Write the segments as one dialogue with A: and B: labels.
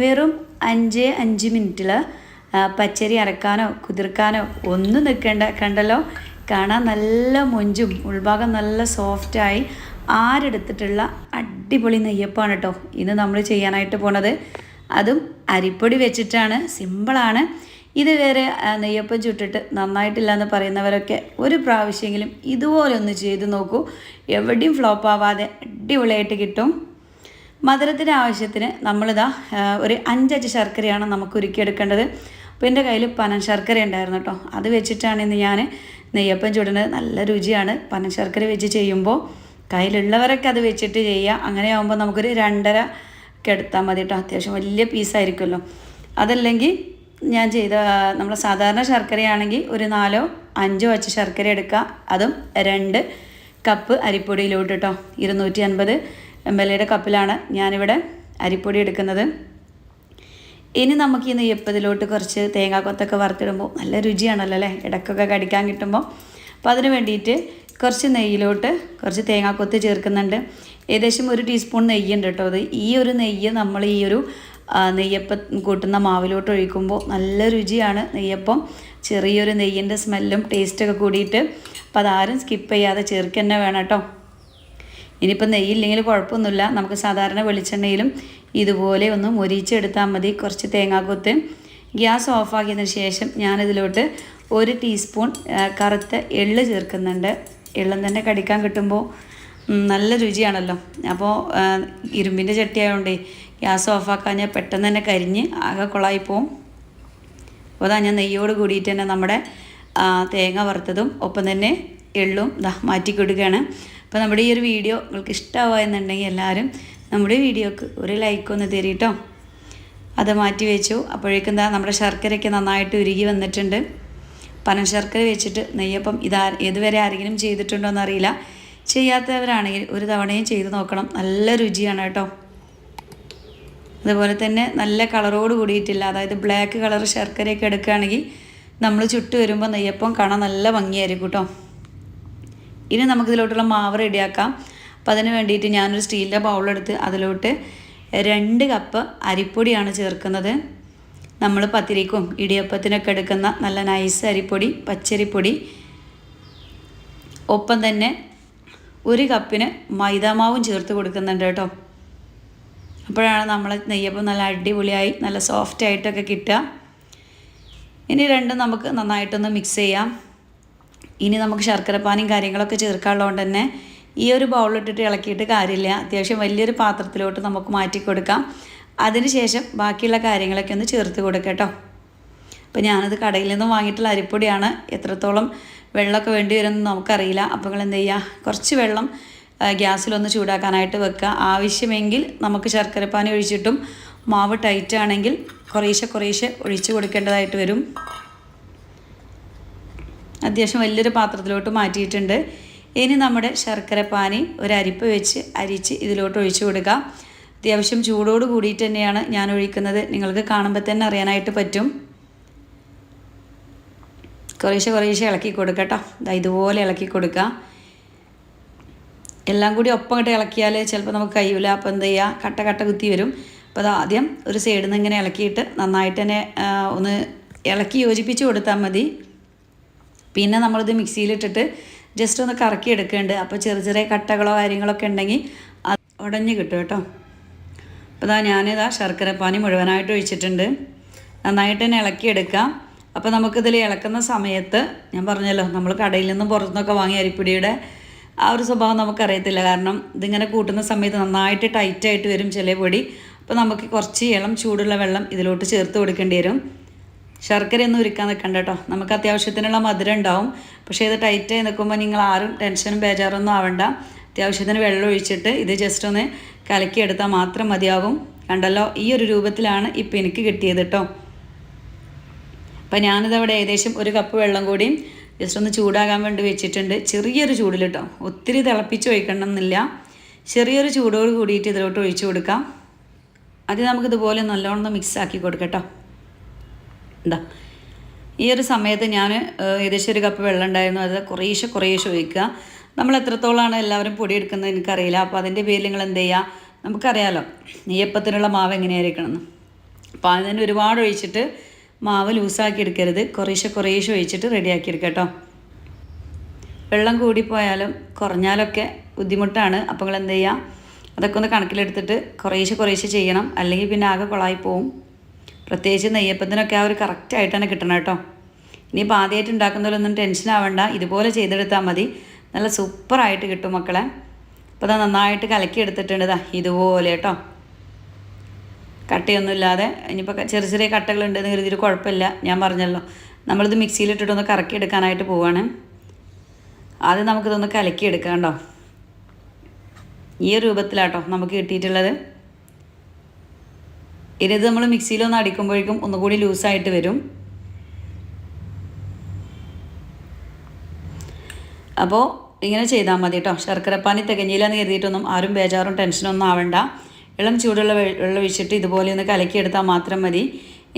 A: വെറും അഞ്ച് അഞ്ച് മിനിറ്റിൽ പച്ചരി അരക്കാനോ കുതിർക്കാനോ ഒന്നും നിൽക്കേണ്ട കണ്ടല്ലോ? കാണാൻ നല്ല മൊഞ്ചും ഉൾഭാഗം നല്ല സോഫ്റ്റായി ആരെടുത്തിട്ടുള്ള അടിപൊളി നെയ്യപ്പാണ് കേട്ടോ ഇന്ന് നമ്മൾ ചെയ്യാനായിട്ട് പോണത്. അതും അരിപ്പൊടി വെച്ചിട്ടാണ് സിമ്പിളാണ്. ഇതുവരെ വേറെ നെയ്യപ്പം ചുട്ടിട്ട് നന്നായിട്ടില്ല എന്ന് പറയുന്നവരൊക്കെ ഒരു പ്രാവശ്യമെങ്കിലും ഇതുപോലെ ഒന്ന് ചെയ്ത് നോക്കൂ. എവിടെയും ഫ്ലോപ്പ് ആവാതെ അടിപൊളിയായിട്ട് കിട്ടും. മധുരത്തിന്റെ ആവശ്യത്തിന് നമ്മളിതാ ഒരു അഞ്ചഞ്ച് ശർക്കരയാണ് നമുക്ക് ഉരുക്കിയെടുക്കേണ്ടത്. അപ്പോൾ എന്റെ കയ്യിൽ പനം ശർക്കര ഉണ്ടായിരുന്നു കേട്ടോ. അത് വെച്ചിട്ടാണ് ഇന്ന് ഞാൻ നെയ്യപ്പം ചുടുന്നത്. നല്ല രുചിയാണ്. പനം ശർക്കര വെച്ച് ചെയ്യുമ്പോൾ കയ്യിലുള്ളവരൊക്കെ അത് വെച്ചിട്ട് ചെയ്യുക അങ്ങനെ ആകുമ്പോൾ നമുക്കൊരു രണ്ടര ഒക്കെ എടുത്താൽ മതി കേട്ടോ. അത്യാവശ്യം വലിയ പീസായിരിക്കുമല്ലോ അതല്ലെങ്കിൽ ഞാൻ ചെയ്ത നമ്മൾ സാധാരണ ശർക്കരയാണെങ്കിൽ ഒരു നാലോ അഞ്ചോ വച്ച് ശർക്കര എടുക്കുക. അതും രണ്ട് കപ്പ് അരിപ്പൊടിയിലോട്ട് കേട്ടോ. ഇരുന്നൂറ്റി അൻപത് എം എൽ എയുടെ കപ്പിലാണ് ഞാനിവിടെ അരിപ്പൊടി എടുക്കുന്നത്. ഇനി നമുക്ക് ഇന്ന് എപ്പതിലോട്ട് കുറച്ച് തേങ്ങാക്കൊത്തൊക്കെ വറുത്തിടുമ്പോൾ നല്ല രുചിയാണല്ലോ അല്ലേ? ഇടയ്ക്കൊക്കെ കടിക്കാൻ കിട്ടുമ്പോൾ. അപ്പോൾ അതിന് വേണ്ടിയിട്ട് കുറച്ച് നെയ്യിലോട്ട് കുറച്ച് തേങ്ങാക്കൊത്ത് ചേർക്കുന്നുണ്ട്. ഏകദേശം ഒരു ടീസ്പൂൺ നെയ്യുണ്ട് കേട്ടോ. അത് ഈ ഒരു നെയ്യ് നമ്മൾ ഈ ഒരു നെയ്യപ്പം കൂട്ടുന്ന മാവിലോട്ട് ഒഴിക്കുമ്പോൾ നല്ല രുചിയാണ് നെയ്യപ്പം. ചെറിയൊരു നെയ്യിന്റെ സ്മെല്ലും ടേസ്റ്റൊക്കെ കൂടിയിട്ട്. അപ്പോൾ അതാരും സ്കിപ്പ് ചെയ്യാതെ ചേർക്കുക തന്നെ വേണം കേട്ടോ. ഇനിയിപ്പോൾ നെയ്യില്ലെങ്കിൽ കുഴപ്പമൊന്നുമില്ല. നമുക്ക് സാധാരണ വെളിച്ചെണ്ണയിലും ഇതുപോലെ ഒന്ന് മൊരിച്ചെടുത്താൽ മതി. കുറച്ച് തേങ്ങാക്കൊത്ത് ഗ്യാസ് ഓഫാക്കിയതിന് ശേഷം ഞാനിതിലോട്ട് ഒരു ടീസ്പൂൺ കറുത്ത എള്ള് ചേർക്കുന്നുണ്ട്. എള്ളും തന്നെ കടിക്കാൻ കിട്ടുമ്പോൾ നല്ല രുചിയാണല്ലോ. അപ്പോൾ ഇരുമ്പിന്റെ ചട്ടി ആയതുകൊണ്ടേ ഗ്യാസ് ഓഫാക്കാൻ ഞാൻ പെട്ടെന്ന് തന്നെ കരിഞ്ഞ് ആകെ കുളമായി പോവും. അപ്പോൾ അതാ ഞാൻ നെയ്യോട് കൂടിയിട്ട് തന്നെ നമ്മുടെ തേങ്ങ വറുത്തതും ഒപ്പം തന്നെ എള്ളും ഇതാ മാറ്റി കൊടുക്കുകയാണ് അപ്പോൾ നമ്മുടെ ഈ ഒരു വീഡിയോ നിങ്ങൾക്ക് ഇഷ്ടമാവുകയെന്നുണ്ടെങ്കിൽ എല്ലാവരും നമ്മുടെ വീഡിയോക്ക് ഒരു ലൈക്ക് ഒന്ന് തരീട്ടോ അത് മാറ്റി വെച്ചു. അപ്പോഴേക്കും എന്താ നമ്മുടെ ശർക്കരയ്ക്ക് നന്നായിട്ട് ഉരുകി വന്നിട്ടുണ്ട്. പനം ശർക്കര വെച്ചിട്ട് നെയ്യപ്പം ഇതാ ഇതുവരെ ആരെങ്കിലും ചെയ്തിട്ടുണ്ടോ എന്നറിയില്ല. ചെയ്യാത്തവരാണെങ്കിൽ ഒരു തവണയും ചെയ്ത് നോക്കണം. നല്ല രുചിയാണ് കേട്ടോ. അതുപോലെ തന്നെ നല്ല കളറോട് കൂടിയിട്ടില്ല. അതായത് ബ്ലാക്ക് കളർ ശർക്കരയൊക്കെ എടുക്കുകയാണെങ്കിൽ നമ്മൾ ചുട്ട് വരുമ്പോൾ നെയ്യപ്പം കാണാൻ നല്ല ഭംഗിയായിരിക്കും കേട്ടോ. ഇനി നമുക്കിതിലോട്ടുള്ള മാവ് റെഡിയാക്കാം. അപ്പോൾ അതിന് വേണ്ടിയിട്ട് ഞാനൊരു സ്റ്റീലിന്റെ ബൗളെടുത്ത് അതിലോട്ട് രണ്ട് കപ്പ് അരിപ്പൊടിയാണ് ചേർക്കുന്നത്. നമ്മൾ പത്തിരിക്കും ഇടിയപ്പത്തിനൊക്കെ എടുക്കുന്ന നല്ല നൈസ് അരിപ്പൊടി പച്ചരിപ്പൊടി. ഒപ്പം തന്നെ ഒരു കപ്പിന് മൈദാമാവും ചേർത്ത് കൊടുക്കുന്നുണ്ട് കേട്ടോ. അപ്പോഴാണ് നമ്മൾ നെയ്യപ്പം നല്ല അടിപൊളിയായി നല്ല സോഫ്റ്റ് ആയിട്ടൊക്കെ കിട്ടുക. ഇനി രണ്ടും നമുക്ക് നന്നായിട്ടൊന്ന് മിക്സ് ചെയ്യാം. ഇനി നമുക്ക് ശർക്കരപ്പാനിയും കാര്യങ്ങളൊക്കെ ചേർക്കാനുള്ളതുകൊണ്ട് തന്നെ ഈ ഒരു ബൗളിലിട്ടിട്ട് ഇളക്കിയിട്ട് കാര്യമില്ല. അത്യാവശ്യം വലിയൊരു പാത്രത്തിലോട്ട് നമുക്ക് മാറ്റി കൊടുക്കാം. അതിനുശേഷം ബാക്കിയുള്ള കാര്യങ്ങളൊക്കെ ഒന്ന് ചേർത്ത് കൊടുക്കാം കേട്ടോ. അപ്പോൾ ഞാനത് കടയിൽ നിന്നും വാങ്ങിയിട്ടുള്ള അരിപ്പൊടിയാണ്. എത്രത്തോളം വെള്ളമൊക്കെ വേണ്ടി വരുമെന്ന് നമുക്കറിയില്ല. അപ്പോൾ നിങ്ങൾ എന്ത് ചെയ്യുക? കുറച്ച് വെള്ളം ഗ്യാസിലൊന്ന് ചൂടാക്കാനായിട്ട് വെക്കുക. ആവശ്യമെങ്കിൽ നമുക്ക് ശർക്കരപ്പാനി ഒഴിച്ചിട്ടും മാവ് ടൈറ്റ് ആണെങ്കിൽ കുറേശ്ശെ കുറേശ്ശെ ഒഴിച്ച് കൊടുക്കേണ്ടതായിട്ട് വരും. അത്യാവശ്യം വലിയൊരു പാത്രത്തിലോട്ട് മാറ്റിയിട്ടുണ്ട്. ഇനി നമ്മുടെ ശർക്കരപ്പാനി ഒരു അരിപ്പ് വെച്ച് അരിച്ച് ഇതിലോട്ട് ഒഴിച്ചു കൊടുക്കുക അത്യാവശ്യം ചൂടോട് കൂടിയിട്ട് തന്നെയാണ് ഞാൻ ഒഴിക്കുന്നത്. നിങ്ങൾക്ക് കാണുമ്പോൾ തന്നെ അറിയാനായിട്ട് പറ്റും. കുറേശ്ശെ കുറേശ്ശെ ഇളക്കി കൊടുക്കട്ടോ ഇതാ ഇതുപോലെ ഇളക്കി കൊടുക്കുക എല്ലാം കൂടി ഒപ്പം ഇങ്ങോട്ട് ഇളക്കിയാൽ ചിലപ്പോൾ നമുക്ക് കഴിയില്ല അപ്പോൾ എന്ത് ചെയ്യുക? കട്ട കട്ട കുത്തി വരും. അപ്പോൾ അത് ആദ്യം ഒരു സൈഡിൽ നിന്ന് ഇങ്ങനെ ഇളക്കിയിട്ട് നന്നായിട്ട് തന്നെ ഒന്ന് ഇളക്കി യോജിപ്പിച്ച് കൊടുത്താൽ മതി. പിന്നെ നമ്മളിത് മിക്സിയിലിട്ടിട്ട് ജസ്റ്റ് ഒന്ന് കറക്കി എടുക്കേണ്ടത് അപ്പോൾ ചെറിയ ചെറിയ കട്ടകളോ കാര്യങ്ങളൊക്കെ ഉണ്ടെങ്കിൽ അത് ഉടഞ്ഞ് കിട്ടും കേട്ടോ. അപ്പോൾ ഇതാ ഞാനിതാ ശർക്കരപ്പാനി മുഴുവനായിട്ട് ഒഴിച്ചിട്ടുണ്ട്. നന്നായിട്ട് തന്നെ ഇളക്കിയെടുക്കാം അപ്പോൾ നമുക്കിതിൽ ഇളക്കുന്ന സമയത്ത് ഞാൻ പറഞ്ഞല്ലോ നമ്മൾ കടയിൽ നിന്നും പുറത്തുനിന്നൊക്കെ വാങ്ങിയ അരിപ്പൊടിയുടെ ആ ഒരു സ്വഭാവം നമുക്കറിയത്തില്ല. കാരണം ഇതിങ്ങനെ കൂട്ടുന്ന സമയത്ത് നന്നായിട്ട് ടൈറ്റായിട്ട് വരും ചില പൊടി. അപ്പോൾ നമുക്ക് കുറച്ച് ഇളം ചൂടുള്ള വെള്ളം ഇതിലോട്ട് ചേർത്ത് കൊടുക്കേണ്ടി വരും. ശർക്കരയൊന്നും ഉരുക്കാൻ നിൽക്കണ്ട കേട്ടോ. നമുക്ക് അത്യാവശ്യത്തിനുള്ള മധുരം ഉണ്ടാവും. പക്ഷേ ഇത് ടൈറ്റായി നിൽക്കുമ്പോൾ നിങ്ങൾ ആരും ടെൻഷനും ബേജാറൊന്നും ആവണ്ട. അത്യാവശ്യത്തിന് വെള്ളം ഒഴിച്ചിട്ട് ഇത് ജസ്റ്റ് ഒന്ന് കലക്കിയെടുത്താൽ മാത്രം മതിയാകും. കണ്ടല്ലോ ഈ ഒരു രൂപത്തിലാണ് ഇപ്പം എനിക്ക് കിട്ടിയത് കേട്ടോ. അപ്പം ഞാനിതവിടെ ഏകദേശം ഒരു കപ്പ് വെള്ളം കൂടി ജസ്റ്റ് ഒന്ന് ചൂടാകാൻ വേണ്ടി വെച്ചിട്ടുണ്ട്. ചെറിയൊരു ചൂടിൽ കേട്ടോ. ഒത്തിരി തിളപ്പിച്ച് ഒഴിക്കണം എന്നില്ല ചെറിയൊരു ചൂടോട് കൂടിയിട്ട് ഇതിലോട്ട് ഒഴിച്ചു കൊടുക്കാം. അത് നമുക്കിതുപോലെ നല്ലോണം മിക്സ് ആക്കി കൊടുക്കട്ടോ എന്താ? ഈ ഒരു സമയത്ത് ഞാൻ ഏകദേശം ഒരു കപ്പ് വെള്ളം ഉണ്ടായിരുന്നു. അത് കുറേശ്ശെ കുറേശ്ശെ ഒഴിക്കുക. നമ്മൾ എത്രത്തോളമാണ് എല്ലാവരും പൊടി എടുക്കുന്നത് എനിക്കറിയില്ല. അപ്പോൾ അതിന്റെ പേരിൽ നിങ്ങൾ എന്ത് ചെയ്യുക? നമുക്കറിയാലോ നെയ്യപ്പത്തിനുള്ള മാവ് എങ്ങനെയായിരിക്കണം അപ്പോൾ അതിന് ഒരുപാട് ഒഴിച്ചിട്ട് മാവ് ലൂസാക്കി എടുക്കരുത്. കുറേശ്ശെ കുറേശ്ശെ ഒഴിച്ചിട്ട് റെഡിയാക്കി എടുക്കുക കേട്ടോ. വെള്ളം കൂടിപ്പോയാലും കുറഞ്ഞാലൊക്കെ ബുദ്ധിമുട്ടാണ്. അപ്പോൾ നിങ്ങൾ എന്ത് ചെയ്യുക? അതൊക്കെ ഒന്ന് കണക്കിലെടുത്തിട്ട് കുറേശ്ശെ കുറേശ്ശെ ചെയ്യണം. അല്ലെങ്കിൽ പിന്നെ ആകെ കൊളായി പോവും പ്രത്യേകിച്ച് നെയ്യപ്പത്തിനൊക്കെ ആ ഒരു കറക്റ്റായിട്ട് തന്നെ കിട്ടണം കേട്ടോ. ഇനിയിപ്പോൾ ആദ്യമായിട്ട് ഉണ്ടാക്കുന്നതിലൊന്നും ടെൻഷൻ ആവണ്ട. ഇതുപോലെ ചെയ്തെടുത്താൽ മതി. നല്ല സൂപ്പറായിട്ട് കിട്ടും മക്കളെ. അപ്പോൾ അത് നന്നായിട്ട് കലക്കി എടുത്തിട്ടുണ്ട് ഇതാ ഇതുപോലെ കേട്ടോ. കട്ടയൊന്നുമില്ലാതെ ഇനിയിപ്പോൾ ചെറിയ ചെറിയ കട്ടകളുണ്ടെന്ന് കരുതിയിട്ട് കുഴപ്പമില്ല. ഞാൻ പറഞ്ഞല്ലോ. നമ്മളിത് മിക്സിയിലിട്ടിട്ടൊന്ന് കറക്കി എടുക്കാനായിട്ട് പോവാണ്. ആദ്യം നമുക്കിതൊന്ന് കലക്കി എടുക്കാം കേട്ടോ. ഈ രൂപത്തിലാട്ടോ നമുക്ക് കിട്ടിയിട്ടുള്ളത്. ഇനി ഇത് നമ്മൾ മിക്സിയിലൊന്ന് അടിക്കുമ്പോഴേക്കും ഒന്നുകൂടി ലൂസായിട്ട് വരും. അപ്പോൾ ഇങ്ങനെ ചെയ്താൽ മതി കേട്ടോ ശർക്കരപ്പാനി തികഞ്ഞില്ലെന്ന് കരുതിയിട്ടൊന്നും ആരും ബേജാറും ടെൻഷനൊന്നും ആവണ്ട. ഇളം ചൂടുള്ള വെള്ളം ഒഴിച്ചിട്ട് ഇതുപോലെ ഒന്ന് കലക്കിയെടുത്താൽ മാത്രം മതി.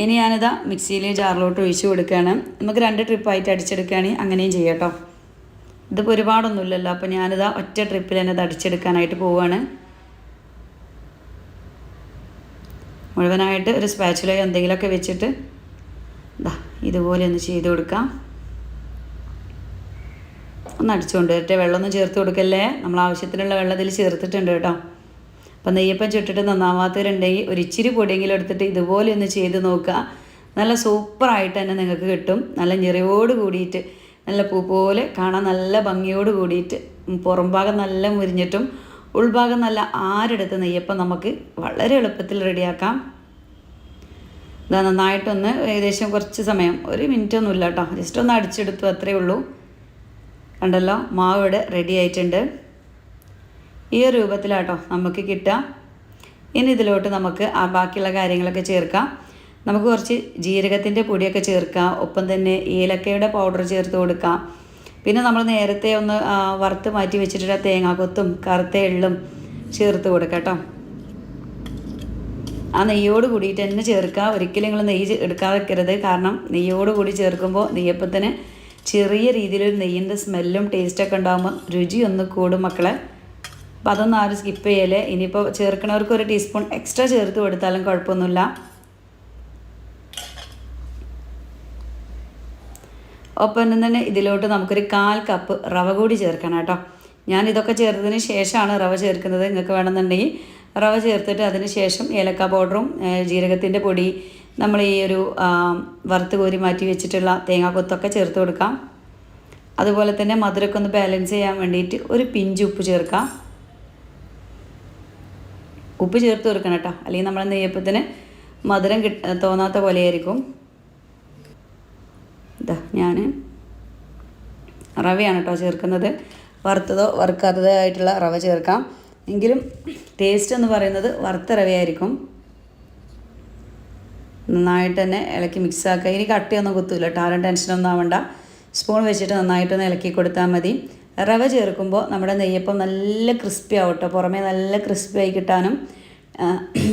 A: ഇനി ഞാനിതാ മിക്സിയിൽ ജാറിലോട്ട് ഒഴിച്ച് കൊടുക്കുകയാണ് നമുക്ക് രണ്ട് ട്രിപ്പായിട്ട് അടിച്ചെടുക്കുകയാണെങ്കിൽ അങ്ങനെയും ചെയ്യാം കേട്ടോ ഇതിപ്പോൾ ഒരുപാടൊന്നുമില്ലല്ലോ. അപ്പോൾ ഞാനിതാ ഒറ്റ ട്രിപ്പിൽ തന്നെ ഇത് അടിച്ചെടുക്കാനായിട്ട് പോവുകയാണ് മുഴുവനായിട്ട് ഒരു സ്പാച്ചുലയോ എന്തെങ്കിലുമൊക്കെ വെച്ചിട്ട് ഇതാ ഇതുപോലെ ഒന്ന് ചെയ്ത് കൊടുക്കാം. ഒന്ന് അടിച്ചുകൊണ്ട് വരട്ടെ. വെള്ളമൊന്നും ചേർത്ത് കൊടുക്കല്ലേ? നമ്മൾ ആവശ്യത്തിനുള്ള വെള്ളം ഇതിൽ ചേർത്തിട്ടുണ്ട് കേട്ടോ. അപ്പം നെയ്യപ്പം ചുട്ടിട്ട് നന്നാവാത്തവരുണ്ടെങ്കിൽ ഒരു ഇച്ചിരി പൊടിയെങ്കിലും എടുത്തിട്ട് ഇതുപോലെ ഒന്ന് ചെയ്ത് നോക്കുക. നല്ല സൂപ്പറായിട്ട് തന്നെ നിങ്ങൾക്ക് കിട്ടും. നല്ല ഞെറിയോട് കൂടിയിട്ട് നല്ല പൂ പോലെ കാണാൻ നല്ല ഭംഗിയോട് കൂടിയിട്ട് പുറംഭാഗം നല്ല മുരിഞ്ഞിട്ടും ഉൾഭാഗം നല്ല ആരെടുത്ത് നെയ്യപ്പം നമുക്ക് വളരെ എളുപ്പത്തിൽ റെഡിയാക്കാം. ഇതാ നന്നായിട്ടൊന്ന് ഏകദേശം കുറച്ച് സമയം ഒരു മിനിറ്റ് ഒന്നുമില്ല കേട്ടോ. ജസ്റ്റ് ഒന്ന് അടിച്ചെടുത്തു അത്രയേ ഉള്ളൂ. കണ്ടല്ലോ മാവ് ഇവിടെ റെഡി ആയിട്ടുണ്ട്. ഈ രൂപത്തിലാട്ടോ നമുക്ക് കിട്ടുക. ഇനി ഇതിലോട്ട് നമുക്ക് ആ ബാക്കിയുള്ള കാര്യങ്ങളൊക്കെ ചേർക്കാം. നമുക്ക് കുറച്ച് ജീരകത്തിന്റെ പൊടിയൊക്കെ ചേർക്കാം. ഒപ്പം തന്നെ ഏലക്കയുടെ പൗഡർ ചേർത്ത് കൊടുക്കാം. പിന്നെ നമ്മൾ നേരത്തെ ഒന്ന് വറുത്ത് മാറ്റി വെച്ചിട്ടുള്ള തേങ്ങാക്കൊത്തും കറുത്ത എള്ളും ചേർത്ത് കൊടുക്കാം കേട്ടോ. ആ നെയ്യോട് കൂടിയിട്ട് തന്നെ ചേർക്കുക. ഒരിക്കലും നിങ്ങൾ നെയ്യ് എടുക്കാതെ വെക്കരുത്. കാരണം നെയ്യോട് കൂടി ചേർക്കുമ്പോൾ നെയ്യപ്പത്തിന് ചെറിയ രീതിയിലൊരു നെയ്യിന്റെ സ്മെല്ലും ടേസ്റ്റൊക്കെ ഉണ്ടാകുമ്പോൾ രുചി ഒന്ന് കൂടും മക്കളെ. അപ്പോൾ അതൊന്നും ആരും സ്കിപ്പ് ചെയ്യല്ലേ. ഇനിയിപ്പോൾ ചേർക്കണവർക്ക് ഒരു ടീസ്പൂൺ എക്സ്ട്രാ ചേർത്ത് കൊടുത്താലും കുഴപ്പമൊന്നുമില്ല. ഒപ്പം തന്നെ ഇതിലോട്ട് നമുക്കൊരു കാൽ കപ്പ് റവ കൂടി ചേർക്കണം കേട്ടോ. ഞാൻ ഇതൊക്കെ ചേർത്തതിന് ശേഷമാണ് റവ ചേർക്കുന്നത്. നിങ്ങൾക്ക് വേണമെന്നുണ്ടെങ്കിൽ റവ ചേർത്തിട്ട് അതിന് ശേഷം ഏലക്ക പൗഡറും ജീരകത്തിന്റെ പൊടി നമ്മൾ ഈ ഒരു വറുത്ത് കോരി മാറ്റി വെച്ചിട്ടുള്ള തേങ്ങാക്കൊത്തൊക്കെ ചേർത്ത് കൊടുക്കാം. അതുപോലെ തന്നെ മധുരമൊക്കെ ഒന്ന് ബാലൻസ് ചെയ്യാൻ വേണ്ടിയിട്ട് ഒരു പിഞ്ച് ഉപ്പ് ചേർക്കാം. ഉപ്പ് ചേർത്ത് കൊടുക്കണം കേട്ടോ. അല്ലെങ്കിൽ നമ്മൾ നെയ്യപ്പത്തിന് മധുരം കിട്ട തോന്നാത്ത പോലെയായിരിക്കും ഇതാ ഞാൻ റവയാണ് കേട്ടോ ചേർക്കുന്നത്. വറുത്തതോ വറുക്കാത്തതോ ആയിട്ടുള്ള റവ ചേർക്കാം. എങ്കിലും ടേസ്റ്റ് എന്ന് പറയുന്നത് വറുത്ത റവയായിരിക്കും. നന്നായിട്ട് തന്നെ ഇളക്കി മിക്സാക്കുക ഇനി കട്ടിയൊന്നും കുത്തൂല ആരും ടെൻഷനൊന്നും ആവണ്ട. സ്പൂൺ വെച്ചിട്ട് നന്നായിട്ടൊന്ന് ഇളക്കി കൊടുത്താൽ മതി. റവ ചേർക്കുമ്പോൾ നമ്മുടെ നെയ്യപ്പം നല്ല ക്രിസ്പി ആവും കേട്ടോ പുറമേ നല്ല ക്രിസ്പി ആയി കിട്ടാനും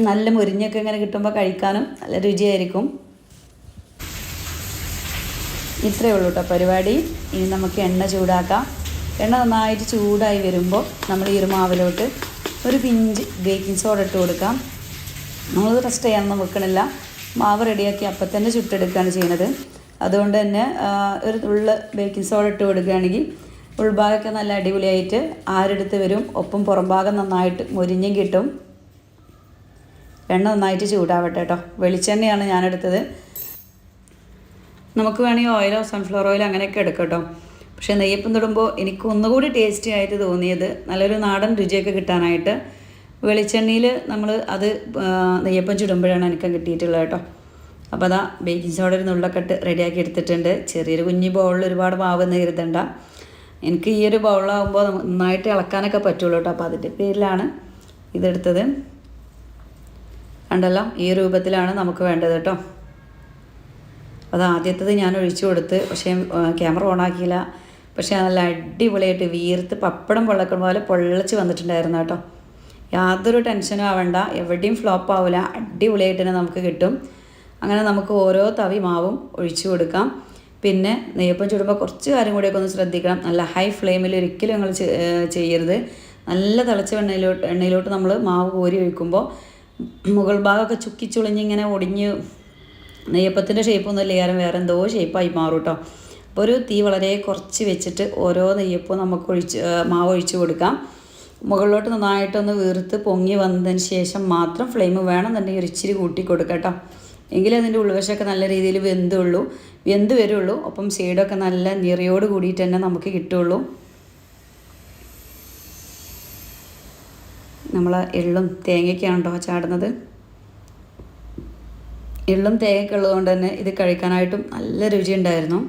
A: നല്ല മുരിഞ്ഞൊക്കെ ഇങ്ങനെ കിട്ടുമ്പോൾ കഴിക്കാനും നല്ല രുചിയായിരിക്കും. ഇത്രയേ ഉള്ളൂ കേട്ടോ പരിപാടി. ഇനി നമുക്ക് എണ്ണ ചൂടാക്കാം. എണ്ണ നന്നായിട്ട് ചൂടായി വരുമ്പോൾ നമ്മൾ ഈ ഒരു മാവിലോട്ട് ഒരു പിഞ്ച് ബേക്കിംഗ് സോഡ ഇട്ട് കൊടുക്കാം. നമ്മളത് റെസ്റ്റ് ചെയ്യാനൊന്നും വെക്കണില്ല. മാവ് റെഡിയാക്കി അപ്പം തന്നെ ചുട്ടെടുക്കുകയാണ് ചെയ്യുന്നത്. അതുകൊണ്ട് തന്നെ ഒരു ഉള്ള ബേക്കിംഗ് സോഡ ഇട്ട് കൊടുക്കുകയാണെങ്കിൽ ഉൾഭാഗമൊക്കെ നല്ല അടിപൊളിയായിട്ട് ആരെടുത്ത് വരും. ഒപ്പം പുറം ഭാഗം നന്നായിട്ട് മൊരിഞ്ഞും കിട്ടും. എണ്ണ നന്നായിട്ട് ചൂടാവട്ടെ കേട്ടോ വെളിച്ചെണ്ണയാണ് ഞാനെടുത്തത്. നമുക്ക് വേണമെങ്കിൽ ഓയിലോ സൺഫ്ലവർ ഓയിലോ അങ്ങനെയൊക്കെ എടുക്കാം കേട്ടോ പക്ഷേ നെയ്യപ്പം തൊടുമ്പോൾ എനിക്ക് ഒന്നുകൂടി ടേസ്റ്റി ആയിട്ട് തോന്നിയത് നല്ലൊരു നാടൻ രുചിയൊക്കെ കിട്ടാനായിട്ട് വെളിച്ചെണ്ണയിൽ നമ്മൾ അത് നെയ്യപ്പം ചുടുമ്പോഴാണ് എനിക്ക് കിട്ടിയിട്ടുള്ളത് കേട്ടോ അപ്പോൾ അതാ ബേക്കിംഗ് സോഡ ഒരു നുള്ളക്കെട്ട് റെഡിയാക്കി എടുത്തിട്ടുണ്ട്. ചെറിയൊരു കുഞ്ഞു ബൗളിൽ ഒരുപാട് മാവെന്ന് കരുതണ്ട. എനിക്ക് ഈ ഒരു ബൗളാകുമ്പോൾ നന്നായിട്ട് ഇളക്കാനൊക്കെ പറ്റുള്ളൂ കേട്ടോ അപ്പോൾ അതിന്റെ പേരിലാണ് ഇതെടുത്തത്. കണ്ടല്ലോ? ഈ രൂപത്തിലാണ് നമുക്ക് വേണ്ടത് കേട്ടോ അത് ആദ്യത്തത് ഞാൻ ഒഴിച്ചു കൊടുത്ത് പക്ഷേ ക്യാമറ ഓണാക്കിയില്ല പക്ഷേ നല്ല അടിപൊളിയായിട്ട് വീർത്ത് പപ്പടം പൊള്ളക്കുന്ന പോലെ പൊള്ളച്ച് വന്നിട്ടുണ്ടായിരുന്നു കേട്ടോ. യാതൊരു ടെൻഷനും ആവണ്ട എവിടെയും ഫ്ലോപ്പ് ആവില്ല അടിപൊളിയായിട്ട് തന്നെ നമുക്ക് കിട്ടും. അങ്ങനെ നമുക്ക് ഓരോ തവി മാവും ഒഴിച്ചു കൊടുക്കാം. പിന്നെ നെയ്യപ്പം ചുടുമ്പോൾ കുറച്ച് കാര്യം കൂടിയൊക്കെ ഒന്ന് ശ്രദ്ധിക്കണം. നല്ല ഹൈ ഫ്ലെയിമിൽ ഒരിക്കലും നിങ്ങൾ ചെയ്യരുത്. നല്ല തിളച്ച എണ്ണയിലോട്ട് എണ്ണയിലോട്ട് നമ്മൾ മാവ് കോരി ഒഴിക്കുമ്പോൾ മുകൾ ഭാഗമൊക്കെ ചുക്കിച്ചുളിഞ്ഞിങ്ങനെ ഒടിഞ്ഞ് നെയ്യപ്പത്തിന്റെ ഷേപ്പൊന്നും ഇല്ലാരും വേറെ എന്തോ ഷേപ്പായി മാറും കേട്ടോ അപ്പോൾ ഒരു തീ വളരെ കുറച്ച് വെച്ചിട്ട് ഓരോ നെയ്യപ്പവും നമുക്ക് ഒഴിച്ച് മാവ് ഒഴിച്ച് കൊടുക്കാം. മുകളിലോട്ട് നന്നായിട്ടൊന്ന് വീർത്ത് പൊങ്ങി വന്നതിന് ശേഷം മാത്രം ഫ്ലെയിം വേണമെന്നുണ്ടെങ്കിൽ ഒരു ഇച്ചിരി കൂട്ടി കൊടുക്കാം കേട്ടോ എങ്കിലേ അതിന്റെ ഉൾവശമൊക്കെ നല്ല രീതിയിൽ വെന്തുള്ളൂ വെന്ത് വരുള്ളൂ. ഒപ്പം സൈഡൊക്കെ നല്ല നിറയോട് കൂടിയിട്ട് തന്നെ നമുക്ക് കിട്ടുള്ളൂ. നമ്മൾ എള്ളും തേങ്ങയ്ക്കാണ് കേട്ടോ ചാടുന്നത്. എള്ളും തേങ്ങയൊക്കെ ഉള്ളതുകൊണ്ട് തന്നെ ഇത് കഴിക്കാനായിട്ടും നല്ല രുചി ഉണ്ടായിരുന്നു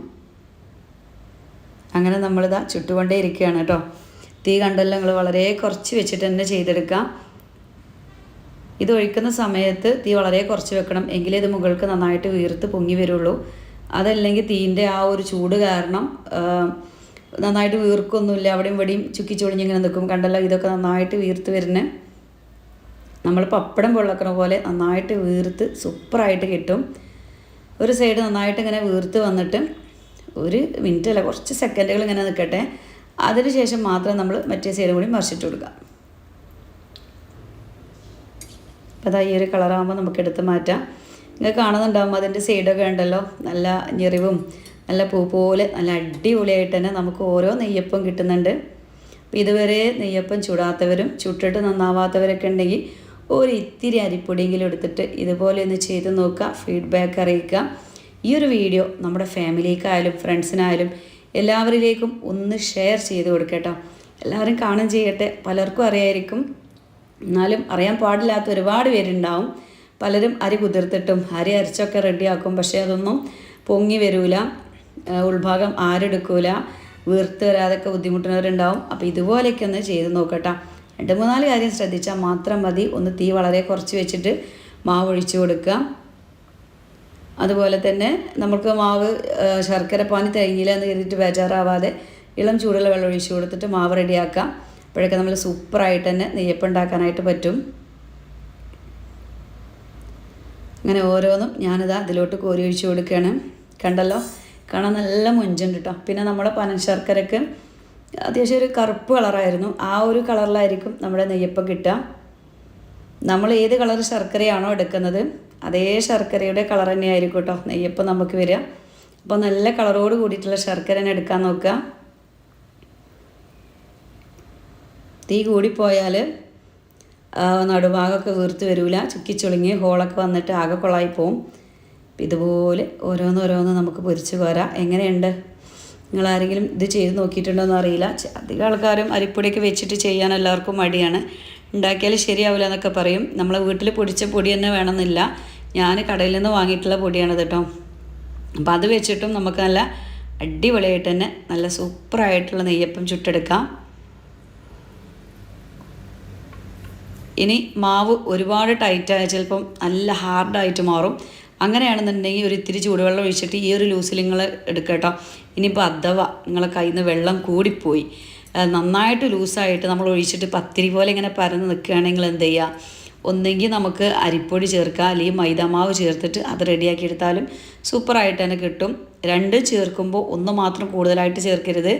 A: അങ്ങനെ നമ്മളിതാ ചുട്ടുകൊണ്ടേ ഇരിക്കുകയാണ് കേട്ടോ. തീ കണ്ടല്ലോ നിങ്ങൾ വളരെ കുറച്ച് വെച്ചിട്ട് തന്നെ ചെയ്തെടുക്കാം ഇത് ഒഴിക്കുന്ന സമയത്ത് തീ വളരെ കുറച്ച് വെക്കണം. എങ്കിലേ ഇത് മുകൾക്ക് നന്നായിട്ട് വീർത്ത് പൊങ്ങി വരുള്ളൂ. അതല്ലെങ്കിൽ തീന്റെ ആ ഒരു ചൂട് കാരണം നന്നായിട്ട് വീർക്കൊന്നുമില്ല. അവിടെയും ഇവിടെയും ചുക്കി ചുളിഞ്ഞിങ്ങനെ നിൽക്കും. കണ്ടല്ലോ ഇതൊക്കെ നന്നായിട്ട് വീർത്ത് വരുന്നത്. നമ്മൾ പപ്പടം പൊള്ളക്കണ പോലെ നന്നായിട്ട് വീർത്ത് സൂപ്പറായിട്ട് കിട്ടും. ഒരു സൈഡ് നന്നായിട്ട് ഇങ്ങനെ വീർത്ത് വന്നിട്ട് ഒരു മിനിറ്റ് അല്ല കുറച്ച് സെക്കൻഡുകൾ ഇങ്ങനെ നിൽക്കട്ടെ അതിനുശേഷം മാത്രം നമ്മൾ മറ്റേ സൈഡ് കൂടി മറിച്ചിട്ട് കൊടുക്കുക അപ്പോൾ അതാ ഈ ഒരു കളറാകുമ്പോൾ നമുക്ക് എടുത്ത് മാറ്റാം. നിങ്ങൾ കാണുന്നുണ്ടാകുമ്പോൾ അതിന്റെ സൈഡൊക്കെ ഉണ്ടല്ലോ നല്ല ഞെറിവും നല്ല പൂ പോലെ നല്ല അടിപൊളിയായിട്ട് തന്നെ നമുക്ക് ഓരോ നെയ്യപ്പം കിട്ടുന്നുണ്ട്. അപ്പോൾ ഇതുവരെ നെയ്യപ്പം ചുടാത്തവരും ചുട്ടിട്ട് നന്നാവാത്തവരൊക്കെ ഉണ്ടെങ്കിൽ ഒരു ഇത്തിരി അരിപ്പൊടിയെങ്കിലും എടുത്തിട്ട് ഇതുപോലെ ഒന്ന് ചെയ്ത് നോക്കുക ഫീഡ്ബാക്ക് അറിയിക്കുക. ഈ ഒരു വീഡിയോ നമ്മുടെ ഫാമിലിക്കായാലും ഫ്രണ്ട്സിനായാലും എല്ലാവരിലേക്കും ഒന്ന് ഷെയർ ചെയ്ത് കൊടുക്കട്ടോ. എല്ലാവരും കാണും ചെയ്യട്ടെ. പലർക്കും അറിയായിരിക്കും. എന്നാലും അറിയാൻ പാടില്ലാത്ത ഒരുപാട് പേരുണ്ടാവും. പലരും അരി കുതിർത്തിട്ടും അരി അരച്ചൊക്കെ റെഡിയാക്കും പക്ഷേ അതൊന്നും പൊങ്ങി വരൂല. ഉൾഭാഗം ആരെടുക്കൂല. വീർത്ത് വരാതൊക്കെ ബുദ്ധിമുട്ടുന്നവരുണ്ടാവും. അപ്പോൾ ഇതുപോലെയൊക്കെ ഒന്ന് ചെയ്ത് നോക്കട്ടോ. രണ്ട് മൂന്നാൽ കാര്യം ശ്രദ്ധിച്ചാൽ മാത്രം മതി. ഒന്ന് തീ വളരെ കുറച്ച് വെച്ചിട്ട് മാവ് ഒഴിച്ചു കൊടുക്കുക. അതുപോലെ തന്നെ നമുക്ക് മാവ് ശർക്കര പാനി തേങ്ങിയില്ല എന്ന് കരുതിയിട്ട് ബേജാറാവാതെ ഇളം ചൂടുള്ള വെള്ളം ഒഴിച്ചു കൊടുത്തിട്ട് മാവ് റെഡിയാക്കാം. അപ്പോഴൊക്കെ നമ്മൾ സൂപ്പറായിട്ട് തന്നെ നെയ്യപ്പം ഉണ്ടാക്കാനായിട്ട് പറ്റും. അങ്ങനെ ഓരോന്നും ഞാനിതാ അതിലോട്ട് കോരി ഒഴിച്ചു കൊടുക്കുകയാണ്. കണ്ടല്ലോ? കാണാൻ നല്ല മുഞ്ചുണ്ട് കേട്ടോ പിന്നെ നമ്മുടെ പനം ശർക്കരക്ക് അത്യാവശ്യം ഒരു കറുപ്പ് കളറായിരുന്നു. ആ ഒരു കളറിലായിരിക്കും നമ്മുടെ നെയ്യപ്പം കിട്ടുക. നമ്മൾ ഏത് കളർ ശർക്കരയാണോ എടുക്കുന്നത് അതേ ശർക്കരയുടെ കളർ തന്നെയായിരിക്കും കേട്ടോ നെയ്യപ്പം നമുക്ക് വരിക. അപ്പോൾ നല്ല കളറോട് കൂടിയിട്ടുള്ള ശർക്കര തന്നെ എടുക്കാൻ നോക്കുക. തീ കൂടിപ്പോയാൽ നടുഭാഗമൊക്കെ വീർത്ത് വരില്ല ചുക്കിച്ചുളുങ്ങി ഹോളൊക്കെ വന്നിട്ട് ആകെ കൊളായി പോവും. ഇതുപോലെ ഓരോന്നോരോന്ന് നമുക്ക് പൊരിച്ച് പോരാ. എങ്ങനെയുണ്ട്? നിങ്ങൾ ആരെങ്കിലും ഇത് ചെയ്ത് നോക്കിയിട്ടുണ്ടോയെന്ന് അറിയില്ല. അധികം ആൾക്കാരും അരിപ്പൊടിയൊക്കെ വെച്ചിട്ട് ചെയ്യാൻ എല്ലാവർക്കും മടിയാണ്. ഉണ്ടാക്കിയാൽ ശരിയാവില്ല എന്നൊക്കെ പറയും. നമ്മളെ വീട്ടിൽ പൊടിച്ച പൊടി തന്നെ വേണമെന്നില്ല. ഞാൻ കടയിൽ നിന്ന് വാങ്ങിയിട്ടുള്ള പൊടിയാണത് കേട്ടോ. അപ്പോൾ അത് വെച്ചിട്ടും നമുക്ക് നല്ല അടിപൊളിയായിട്ട് തന്നെ നല്ല സൂപ്പറായിട്ടുള്ള നെയ്യപ്പം ചുട്ടെടുക്കാം. ഇനി മാവ് ഒരുപാട് ടൈറ്റായ ചിലപ്പം നല്ല ഹാർഡായിട്ട് മാറും. അങ്ങനെയാണെന്നുണ്ടെങ്കിൽ ഒരു ഇത്തിരി ചൂടുവെള്ളം ഒഴിച്ചിട്ട് ഈ ഒരു ലൂസിൽ നിങ്ങൾ എടുക്കുക ഇനിയിപ്പോൾ അഥവാ നിങ്ങളെ കയ്യിൽ നിന്ന് വെള്ളം കൂടിപ്പോയി. നന്നായിട്ട് ലൂസായിട്ട് നമ്മൾ ഒഴിച്ചിട്ട് പത്തിരി പോലെ ഇങ്ങനെ പരന്ന് നിൽക്കുകയാണെങ്കിൽ എന്ത് ചെയ്യുക? ഒന്നെങ്കിൽ നമുക്ക് അരിപ്പൊടി ചേർക്കുക അല്ലെങ്കിൽ മൈദാമാവ് ചേർത്തിട്ട് അത് റെഡിയാക്കി എടുത്താലും സൂപ്പറായിട്ട് തന്നെ കിട്ടും. രണ്ട് ചേർക്കുമ്പോൾ ഒന്ന് മാത്രം കൂടുതലായിട്ട് ചേർക്കരുത്.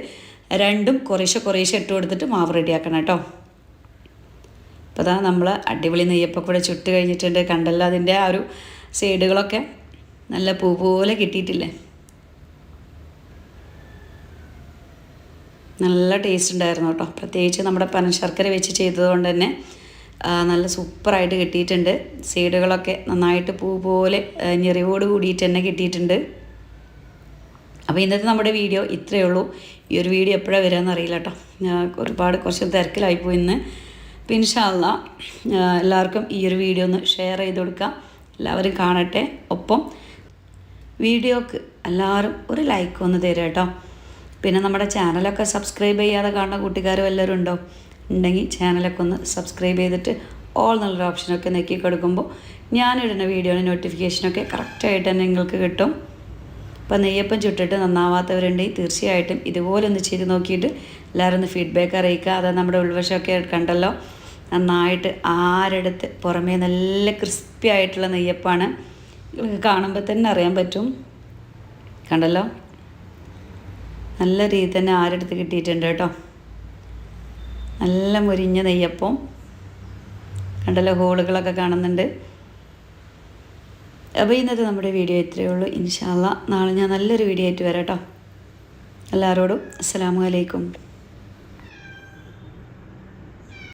A: രണ്ടും കുറേശ്ശെ കുറേശ്ശെ ഇട്ട് കൊടുത്തിട്ട് മാവ് റെഡിയാക്കണം കേട്ടോ. അപ്പോൾ അതാ നമ്മൾ അടിപൊളി നെയ്യപ്പം കൂടെ ചുട്ട് കഴിഞ്ഞിട്ടുണ്ട്. കണ്ടല്ലോ അതിന്റെ ആ ഒരു സൈഡുകളൊക്കെ നല്ല പൂ പോലെ കിട്ടിയിട്ടില്ലേ? നല്ല ടേസ്റ്റ് ഉണ്ടായിരുന്നു കേട്ടോ. പ്രത്യേകിച്ച് നമ്മുടെ പനശർക്കര വെച്ച് ചെയ്തതുകൊണ്ട് തന്നെ നല്ല സൂപ്പറായിട്ട് കിട്ടിയിട്ടുണ്ട്. സൈഡുകളൊക്കെ നന്നായിട്ട് പൂ പോലെ ഞെറിവോട് കൂടിയിട്ട് തന്നെ കിട്ടിയിട്ടുണ്ട്. അപ്പോൾ ഇന്നത്തെ നമ്മുടെ വീഡിയോ ഇത്രയേ ഉള്ളൂ. ഈ ഒരു വീഡിയോ എപ്പോഴാണ് വരികയെന്ന് അറിയില്ല കേട്ടോ. ഒരുപാട് കുറച്ച് തിരക്കിലായിപ്പോയി ഇന്ന്. ഇൻഷാല്ല എല്ലാവർക്കും ഈ ഒരു വീഡിയോ ഒന്ന് ഷെയർ ചെയ്ത് കൊടുക്കാം. എല്ലാവരും കാണട്ടെ. ഒപ്പം വീഡിയോക്ക് എല്ലാവരും ഒരു ലൈക്ക് ഒന്ന് തരാം കേട്ടോ. പിന്നെ നമ്മുടെ ചാനലൊക്കെ സബ്സ്ക്രൈബ് ചെയ്യാതെ കാണുന്ന കൂട്ടുകാരും എല്ലാവരും ഉണ്ടോ? ഉണ്ടെങ്കിൽ ചാനലൊക്കെ ഒന്ന് സബ്സ്ക്രൈബ് ചെയ്തിട്ട് ഓൾ എന്നുള്ളൊരു ഓപ്ഷനൊക്കെ നെക്കി കൊടുക്കുമ്പോൾ ഞാനിടുന്ന വീഡിയോയുടെ നോട്ടിഫിക്കേഷനൊക്കെ കറക്റ്റായിട്ട് തന്നെ നിങ്ങൾക്ക് കിട്ടും. അപ്പോൾ നെയ്യപ്പം ചുട്ടിട്ട് നന്നാവാത്തവരുണ്ടെങ്കിൽ തീർച്ചയായിട്ടും ഇതുപോലെ ഒന്ന് ചെയ്ത് നോക്കിയിട്ട് എല്ലാവരും ഒന്ന് ഫീഡ്ബാക്ക് അറിയിക്കുക. അത് നമ്മുടെ ഉൾവശമൊക്കെ കണ്ടല്ലോ. നന്നായിട്ട് ആരെടുത്ത് പുറമേ നല്ല ക്രിസ്പി ആയിട്ടുള്ള നെയ്യപ്പാണ്. കാണുമ്പോൾ തന്നെ അറിയാൻ പറ്റും. കണ്ടല്ലോ? നല്ല രീതി തന്നെ ആരെടുത്ത് കിട്ടിയിട്ടുണ്ട് കേട്ടോ. നല്ല മുരിഞ്ഞ നെയ്യപ്പം കണ്ടല്ലോ? ഹോളുകളൊക്കെ കാണുന്നുണ്ട്. അപ്പോൾ ഇന്നത്തെ നമ്മുടെ വീഡിയോ ഇത്രയേ ഉള്ളൂ. ഇൻഷാല്ല നാളെ ഞാൻ നല്ലൊരു വീഡിയോ ആയിട്ട് വരാം കേട്ടോ. എല്ലാവരോടും അസ്സാം അലൈക്കും.